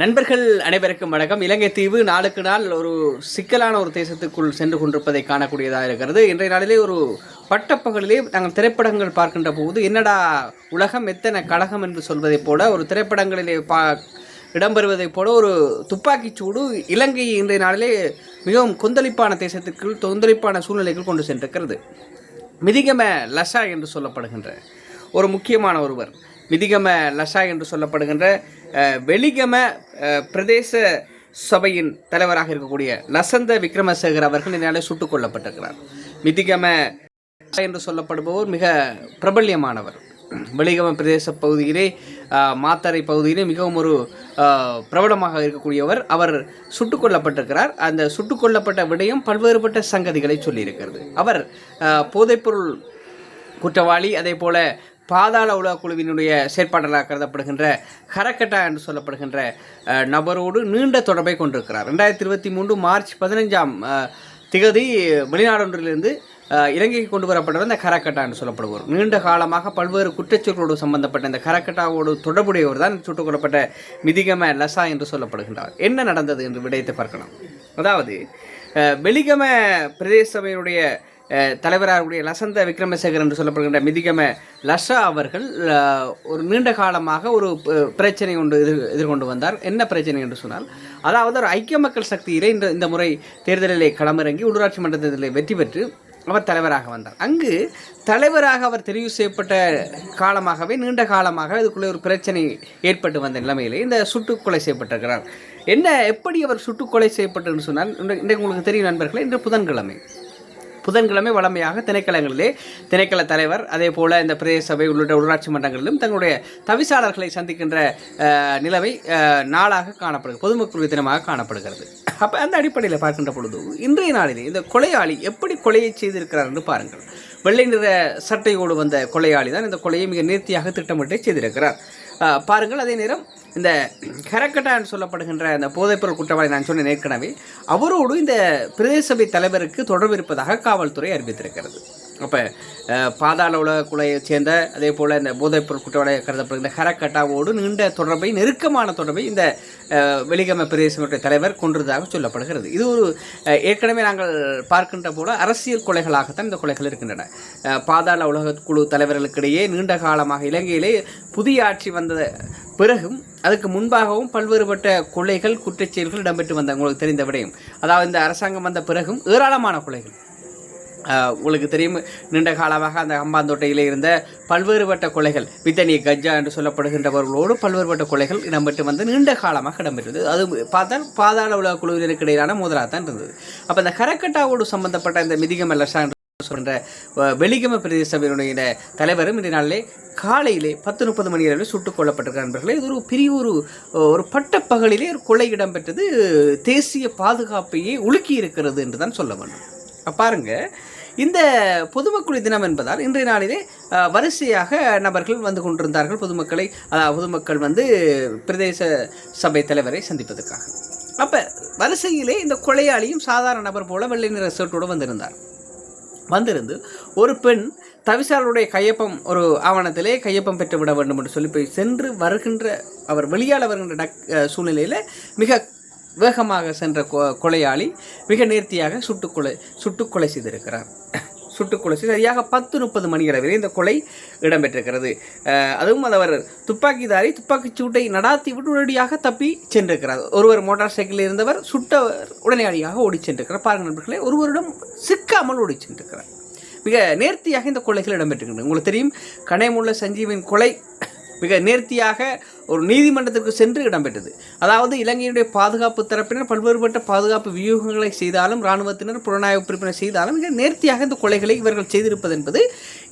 நண்பர்கள் அனைவருக்கும் வணக்கம். இலங்கை தீவு நாளுக்கு நாள் ஒரு சிக்கலான ஒரு தேசத்துக்குள் சென்று கொண்டிருப்பதை காணக்கூடியதாக இருக்கிறது. இன்றைய நாளிலே ஒரு பட்டப்பகலிலே நாங்கள் திரைப்படங்கள் பார்க்கின்ற போது என்னடா உலகம் எத்தனை கழகம் என்று சொல்வதைப் போல ஒரு திரைப்படங்களிலே பா இடம்பெறுவதைப் போல ஒரு துப்பாக்கிச் சூடு இலங்கை இன்றைய நாளிலே மிகவும் கொந்தளிப்பான தேசத்திற்குள் கொந்தளிப்பான சூழ்நிலைக்குள் கொண்டு சென்றிருக்கிறது. மிதிகம லசா என்று சொல்லப்படுகின்ற ஒரு முக்கியமான ஒருவர். மிதிகம லஷா என்று சொல்லப்படுகின்ற வெளிகம பிரதேச சபையின் தலைவராக இருக்கக்கூடிய லசந்த விக்ரமசேகர் அவர்கள் இதனாலே சுட்டுக் கொல்லப்பட்டிருக்கிறார். மிதிகம என்று சொல்லப்படுபவர் மிக பிரபல்யமானவர். வெளிகம பிரதேச பகுதியிலே மாத்தரை பகுதியிலே மிகவும் ஒரு பிரபலமாக இருக்கக்கூடியவர். அவர் சுட்டுக் கொல்லப்பட்டிருக்கிறார். அந்த சுட்டுக் கொல்லப்பட்ட விடயம் பல்வேறுபட்ட சங்கதிகளை சொல்லியிருக்கிறது. அவர் போதைப்பொருள் குற்றவாளி அதே போல பாதாள உலக குழுவினுடைய செயற்பாடலாக கருதப்படுகின்ற ஹரக்கட்டா என்று சொல்லப்படுகின்ற நபரோடு நீண்ட தொடர்பை கொண்டிருக்கிறார். ரெண்டாயிரத்தி இருபத்தி மூன்று மார்ச் பதினைஞ்சாம் திகதி வெளிநாடொன்றிலிருந்து இலங்கைக்கு கொண்டு வரப்பட்டவர் இந்த கரக்கட்டா என்று சொல்லப்படுவார். நீண்ட காலமாக பல்வேறு குற்றச்சொற்களோடு சம்பந்தப்பட்ட இந்த கரக்கட்டாவோடு தொடர்புடையவர் தான் சுட்டுக் கொல்லப்பட்ட மிதிகம லசா என்று சொல்லப்படுகின்றார். என்ன நடந்தது என்று விடயத்தை பார்க்கலாம். அதாவது வெளிகம பிரதேச சபையினுடைய அஹ், தலைவராகக்கூடிய லசந்த விக்ரமசேகர் என்று சொல்லப்படுகின்ற மிதிகம லஷா அவர்கள் ஒரு நீண்ட காலமாக ஒரு ப- பிரச்சனை கொண்டு எதிர் எதிர்கொண்டு வந்தார். என்ன பிரச்சனை என்று சொன்னால் அதாவது ஒரு ஐக்கிய மக்கள் சக்தியிலே இந்த இந்த முறை தேர்தலிலே களமிறங்கி உள்ளூராட்சி மன்ற தேர்தலில் வெற்றி பெற்று அவர் தலைவராக வந்தார். அங்கு தலைவராக அவர் தெரிவு செய்யப்பட்ட காலமாகவே நீண்ட காலமாக இதுக்குள்ளே ஒரு பிரச்சனை ஏற்பட்டு வந்த நிலைமையிலே இந்த சுட்டுக்கொலை செய்யப்பட்டிருக்கிறார். என்ன எப்படி அவர் சுட்டுக்கொலை செய்யப்பட்டதுன்னு சொன்னால் இன்று- இன்றைக்கு உங்களுக்கு தெரியும் நண்பர்களே இன்று புதன்கிழமை. புதன்கிழமை வழமையாக திணைக்களங்களிலே திணைக்கள தலைவர் அதே போல் இந்த பிரதேச சபை உள்ளிட்ட உள்ளாட்சி மன்றங்களிலும் தங்களுடைய தவிசாளர்களை சந்திக்கின்ற நிலவை நாளாக காணப்படுகிறது பொதுமக்கள் தினமாக காணப்படுகிறது. அப்போ அந்த அடிப்படையில் பார்க்கின்ற பொழுது இன்றைய நாளிலே இந்த கொலையாளி எப்படி கொலையை செய்திருக்கிறார் என்று பாருங்கள். வெள்ளை நிற சட்டையோடு வந்த கொலையாளி தான் இந்த கொலையை மிக நேர்த்தியாக திட்டமிட்டு செய்திருக்கிறார். பாருங்கள் அதே நேரம் இந்த கரக்கட்டா என்று சொல்லப்படுகின்ற அந்த போதைப்பொருள் குற்றவாளி நான் சொன்னேன் ஏற்கனவே அவரோடு இந்த பிரதேச சபை தலைவருக்கு தொடர்பு இருப்பதாக காவல்துறை அறிவித்திருக்கிறது. அப்போ பாதாள உலக சேர்ந்த அதே போல் இந்த போதைப்பொருள் குற்றவாளி கருதப்படுகின்ற ஹரக்கட்டாவோடு நீண்ட தொடர்பை நெருக்கமான தொடர்பை இந்த வெளிகம பிரதேசனுடைய தலைவர் கொன்றதாக சொல்லப்படுகிறது. இது ஒரு ஏற்கனவே நாங்கள் பார்க்கின்ற போல அரசியல் கொலைகளாகத்தான் இந்த கொலைகள் இருக்கின்றன. பாதாள உலக குழு தலைவர்களுக்கிடையே நீண்ட காலமாக இலங்கையிலே புதிய ஆட்சி வந்த பிறகும் அதுக்கு முன்பாகவும் பல்வேறுபட்ட கொலைகள் குற்றச்செயல்கள் இடம்பெற்று வந்த உங்களுக்கு தெரிந்த விடயம். அதாவது இந்த அரசாங்கம் வந்த பிறகும் ஏராளமான கொலைகள். உங்களுக்கு தெரியும் நீண்ட காலமாக அந்த அம்பாந்தோட்டையில் இருந்த பல்வேறுபட்ட கொலைகள் வித்தனி கஜா என்று சொல்லப்படுகின்றவர்களோடு பல்வேறுபட்ட கொலைகள் இடம்பெற்று வந்து நீண்ட காலமாக இடம்பெற்றது. அது பார்த்தால் பாதாள உலக குழுவினருக்கு இடையிலான மோதலாக தான் இருந்தது. அப்போ இந்த கரக்கட்டாவோடு சம்பந்தப்பட்ட இந்த மிதிகம் லஷா என்று சொல்கின்ற வெளிகம பிரதேச சபையினுடைய தலைவரும் இந்த நாளிலே காலையிலே பத்து முப்பது மணி அளவில் சுட்டுக் கொல்லப்பட்டிருக்கிற நண்பர்களே. இது ஒரு பெரிய ஒரு ஒரு பட்டப்பகலிலே ஒரு கொலை இடம்பெற்றது. தேசிய பாதுகாப்பையே உலுக்கி இருக்கிறது என்று தான் சொல்ல வேண்டும். பாருங்கள் இந்த பொதுமக்கள் தினம் என்பதால் இன்றைய நாளிலே வரிசையாக நபர்கள் வந்து கொண்டிருந்தார்கள். பொதுமக்களை அதாவது பொதுமக்கள் வந்து பிரதேச சபை தலைவரை சந்திப்பதற்காக. அப்போ வரிசையிலே இந்த கொலையாளியும் சாதாரண நபர் போல வெள்ளை நிற ஷர்ட்டோடு வந்திருந்தார். வந்திருந்து ஒரு பெண் தவிசாளருடைய கையொப்பம் ஒரு ஆவணத்திலே கையொப்பம் பெற்று விட வேண்டும் என்று சொல்லி போய் சென்று வருகின்ற அவர் வெளியால் வருகின்ற டக் சூழ்நிலையில் மிக வேகமாக சென்ற கொ- கொலையாளி மிக நேர்த்தியாக சுட்டுக்கொலை சுட்டுக்கொலை செய்திருக்கிறார். சுட்டுக்கொலை செய்து சரியாக பத்து முப்பது மணிகளவில் இந்த கொலை இடம்பெற்றிருக்கிறது. அதுவும் அவர் துப்பாக்கிதாரி துப்பாக்கிச் சூட்டை நடாத்தி விட்டு உடனடியாக தப்பி சென்றிருக்கிறார். ஒருவர் மோட்டார் சைக்கிளில் இருந்தவர் சுட்டவர் உடனடியாக ஓடி சென்றிருக்கிறார். பாருங்கள் நண்பர்களே ஒருவரிடம் சிக்காமல் ஓடி சென்றிருக்கிறார். மிக நேர்த்தியாக இந்த கொலைகள் இடம்பெற்றிருக்கின்றன. உங்களுக்கு தெரியும் கனைமுள்ள சஞ்சீவின் கொலை மிக நேர்த்தியாக ஒரு நீதிமன்றத்திற்கு சென்று இடம்பெற்றது. அதாவது இலங்கையினுடைய பாதுகாப்பு தரப்பினர் பல்வேறுபட்ட பாதுகாப்பு வியூகங்களை செய்தாலும் இராணுவத்தினர் புலனாய்வு பிரிப்பினர் செய்தாலும் மிக நேர்த்தியாக இந்த கொலைகளை இவர்கள் செய்திருப்பது என்பது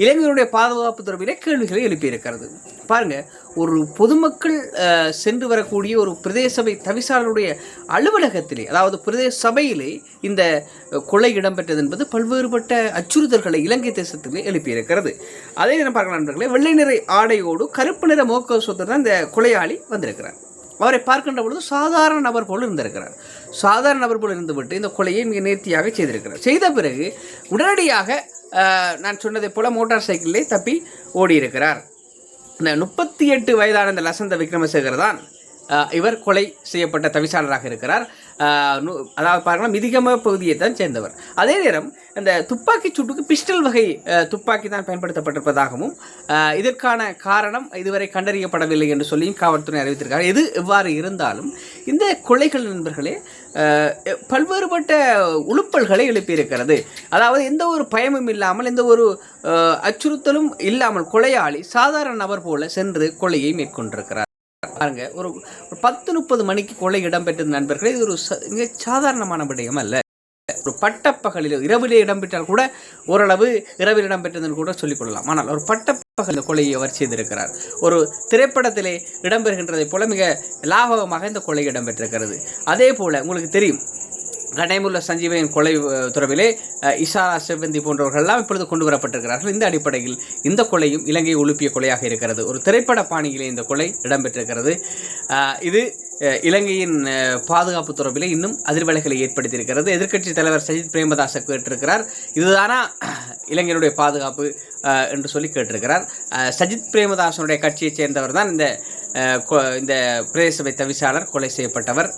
இலங்கையினுடைய பாதுகாப்பு தொடர்பிலே கேள்விகளை எழுப்பியிருக்கிறது. பாருங்க ஒரு பொதுமக்கள் சென்று வரக்கூடிய ஒரு பிரதேச சபை தவிசாளருடைய அலுவலகத்திலே அதாவது பிரதேச சபையிலே இந்த கொலை இடம்பெற்றது என்பது பல்வேறுபட்ட அச்சுறுத்தல்களை இலங்கை தேசத்திலே எழுப்பியிருக்கிறது. அதே நேரம் பார்க்கலாம் நண்பர்களே வெள்ளை நிறை ஆடையோடு கருப்பு நிற மோக்க இந்த கொலையாளி வந்திருக்கிறார். அவரை பார்க்கின்ற பொழுது சாதாரண நபர் போல் இருந்திருக்கிறார். சாதாரண நபர் போல் இருந்துவிட்டு இந்த கொலையை மிக நேர்த்தியாக செய்திருக்கிறார். செய்த பிறகு உடனடியாக நான் சொன்னதை போல மோட்டார் சைக்கிளே தப்பி ஓடியிருக்கிறார். இந்த முப்பத்தி எட்டு வயதான இந்த லசந்த விக்ரமசேகர் தான் இவர் கொலை செய்யப்பட்ட தவிசாளராக இருக்கிறார். அதாவது பாருங்கன்னா மிதிகம பகுதியை தான் சேர்ந்தவர். அதே நேரம் அந்த துப்பாக்கி சூட்டுக்கு பிஸ்டல் வகை துப்பாக்கி தான் பயன்படுத்தப்பட்டிருப்பதாகவும் இதற்கான காரணம் இதுவரை கண்டறியப்படவில்லை என்று சொல்லியும் காவல்துறை அறிவித்திருக்காங்க எது எவ்வாறு இருந்தாலும் இந்த கொலைகள் நண்பர்களே பல்வேறுபட்ட உளுப்பல்களை எழுப்பியிருக்கிறது. அதாவது எந்த ஒரு பயமும் இல்லாமல் எந்த ஒரு அச்சுறுத்தலும் இல்லாமல் கொலையாளி சாதாரண நபர் போல சென்று கொலையை மேற்கொண்டிருக்கிறார். பாருங்க ஒரு ஒரு பத்து முப்பது மணிக்கு கொலை இடம்பெற்றது நண்பர்களே இது ஒரு ச- மிக சாதாரணமான விடயம் அல்ல. ஒரு பட்டப்பகலில் இரவிலே இடம்பெற்றால் கூட ஓரளவு இரவில் இடம்பெற்றதுன்னு கூட சொல்லிக்கொள்ளலாம். ஆனால் ஒரு பட்டப்பகல் இந்த கொலையை அவர் செய்திருக்கிறார். ஒரு திரைப்படத்திலே இடம்பெறுகின்றதைப் போல மிக லாபகமாக இந்த கொலை இடம்பெற்றிருக்கிறது. அதே போல உங்களுக்கு தெரியும் கடைமுள்ள சஞ்சீவனின் கொலை தொடர்பிலே இசாரா செவ்வந்தி போன்றவர்கள்லாம் இப்பொழுது கொண்டு வரப்பட்டிருக்கிறார்கள். இந்த அடிப்படையில் இந்த கொலையும் இலங்கை ஒழுப்பிய கொலையாக இருக்கிறது. ஒரு திரைப்பட பாணியிலே இந்த கொலை இடம்பெற்றிருக்கிறது. இது இலங்கையின் பாதுகாப்பு தொடர்பிலே இன்னும் அதிர்வலைகளை ஏற்படுத்தியிருக்கிறது. எதிர்க்கட்சி தலைவர் சஜித் பிரேமதாச கேட்டிருக்கிறார். இதுதானா இளைஞருடைய பாதுகாப்பு என்று சொல்லி கேட்டிருக்கிறார். சஜித் பிரேமதாசனுடைய கட்சியைச் சேர்ந்தவர் தான் இந்த இந்த பிரதேச சபை தவிசாளர் கொலை செய்யப்பட்டவர்.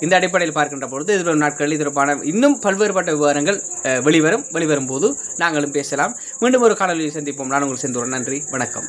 இந்த அடிப்படையில் பார்க்கின்ற பொழுது எதிர்வரும் நாட்களில் இது தொடர்பான இன்னும் பல்வேறுபட்ட விவரங்கள் வெளிவரும் வெளிவரும் போது நாங்களும் பேசலாம். மீண்டும் ஒரு காணொலியை சந்திப்போம். நான் உங்கள் செந்தூரன். நன்றி. வணக்கம்.